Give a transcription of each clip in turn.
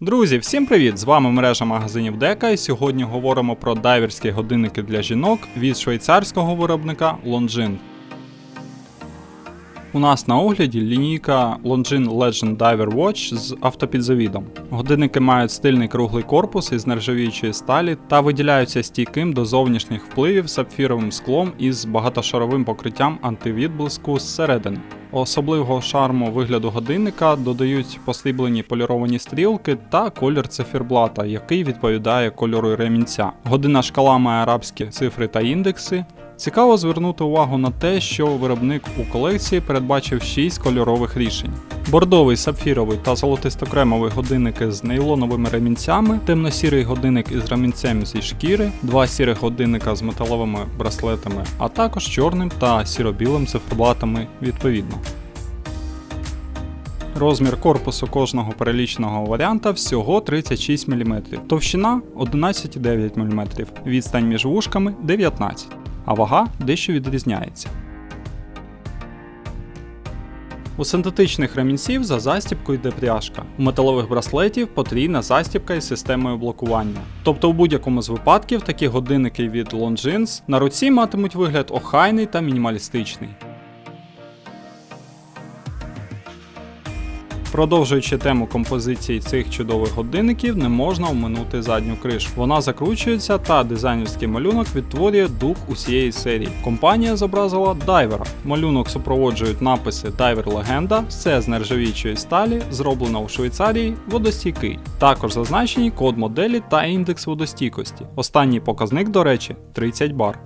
Друзі, всім привіт! З вами мережа магазинів Дека і сьогодні говоримо про дайверські годинники для жінок від швейцарського виробника Longines. У нас на огляді лінійка Longines Legend Diver Watch з автопідзавідом. Годинники мають стильний круглий корпус із нержавіючої сталі та виділяються стійким до зовнішніх впливів сапфіровим склом із багатошаровим покриттям антивідблиску зсередини. Особливого шарму вигляду годинника додають посріблені поліровані стрілки та колір циферблата, який відповідає кольору ремінця. Година шкала має арабські цифри та індекси. Цікаво звернути увагу на те, що виробник у колекції передбачив 6 кольорових рішень. Бордовий, сапфіровий та золотисто-кремовий годинники з нейлоновими ремінцями, темно-сірий годинник із ремінцем зі шкіри, два сірих годинника з металовими браслетами, а також чорним та сіро-білим циферблатами відповідно. Розмір корпусу кожного перелічного варіанта всього 36 мм, товщина 11,9 мм, відстань між вушками 19 а вага дещо відрізняється. У синтетичних ремінців за застібкою йде пряжка. У металових браслетів потрійна застібка із системою блокування. Тобто у будь-якому з випадків такі годинники від Longines на руці матимуть вигляд охайний та мінімалістичний. Продовжуючи тему композиції цих чудових годинників, не можна оминути задню кришу. Вона закручується та дизайнерський малюнок відтворює дух усієї серії. Компанія зобразила дайвера. Малюнок супроводжують написи Дайвер Легенда, все з нержавіючої сталі, зроблено у Швейцарії, водостійкий. Також зазначені код моделі та індекс водостійкості. Останній показник, до речі, 30 бар.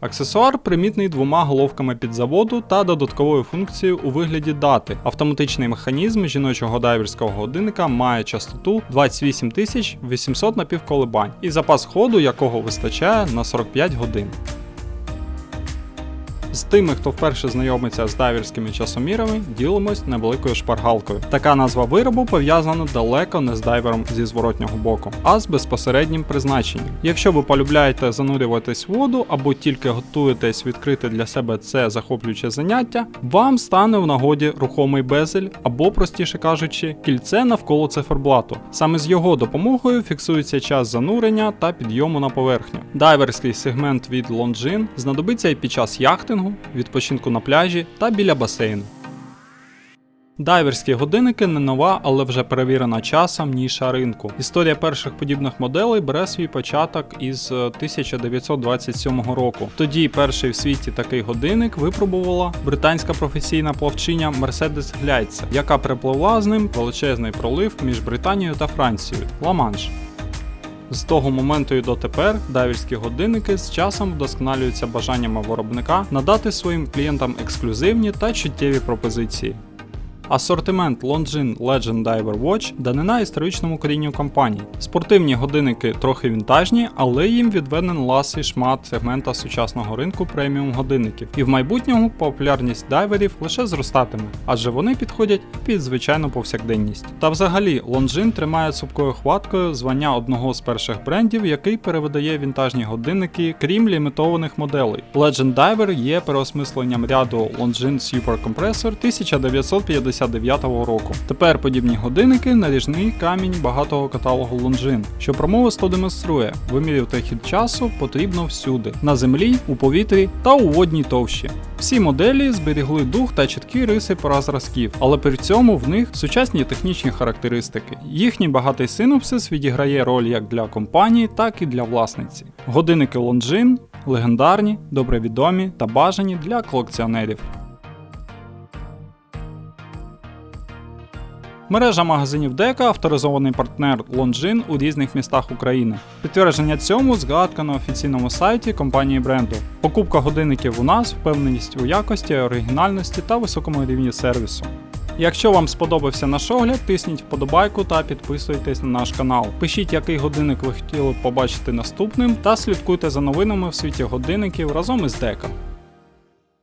Аксесуар примітний двома головками під заводу та додатковою функцією у вигляді дати. Автоматичний механізм жіночого дайверського годинника має частоту 28 800 напівколебань і запас ходу, якого вистачає на 45 годин. З тими, хто вперше знайомиться з дайверськими часомірами, ділимось невеликою шпаргалкою. Така назва виробу пов'язана далеко не з дайвером зі зворотнього боку, а з безпосереднім призначенням. Якщо ви полюбляєте занурюватись в воду або тільки готуєтесь відкрити для себе це захоплююче заняття, вам стане в нагоді рухомий безель або, простіше кажучи, кільце навколо циферблату. Саме з його допомогою фіксується час занурення та підйому на поверхню. Дайверський сегмент від Longines знадобиться і під час яхтингу, відпочинку на пляжі та біля басейну. Дайверські годинники не нова, але вже перевірена часом ніша ринку. Історія перших подібних моделей бере свій початок із 1927 року. Тоді перший в світі такий годинник випробувала британська професійна плавчиня Мерседес Гляйце, яка перепливла з ним величезний пролив між Британією та Францією Ла-Манш. З того моменту і дотепер дайверські годинники з часом вдосконалюються бажаннями виробника надати своїм клієнтам ексклюзивні та чуттєві пропозиції. Асортимент Longines Legend Diver Watch данина історичному корінню компанії. Спортивні годинники трохи вінтажні, але їм відведен ласий шмат сегмента сучасного ринку преміум годинників. І в майбутньому популярність дайверів лише зростатиме, адже вони підходять під звичайну повсякденність. Та взагалі Longines тримає цупкою хваткою звання одного з перших брендів, який перевидає вінтажні годинники, крім лімітованих моделей. Legend Diver є переосмисленням ряду Longines Super Compressor 1950 1959 року. Тепер подібні годинники наріжний камінь багатого каталогу Longines, що промовисто демонструє, вимірювати хід часу потрібно всюди: на землі, у повітрі та у водній товщі. Всі моделі зберігли дух та чіткі риси пора але при цьому в них сучасні технічні характеристики. Їхній багатий синопсис відіграє роль як для компанії, так і для власниці. Годинники Longines легендарні, добре відомі та бажані для колекціонерів. Мережа магазинів Дека авторизований партнер Longines у різних містах України. Підтвердження цьому згадка на офіційному сайті компанії бренду. Покупка годинників у нас, впевненість у якості, оригінальності та високому рівні сервісу. Якщо вам сподобався наш огляд, тисніть вподобайку та підписуйтесь на наш канал. Пишіть, який годинник ви хотіли б побачити наступним, та слідкуйте за новинами в світі годинників разом із Дека.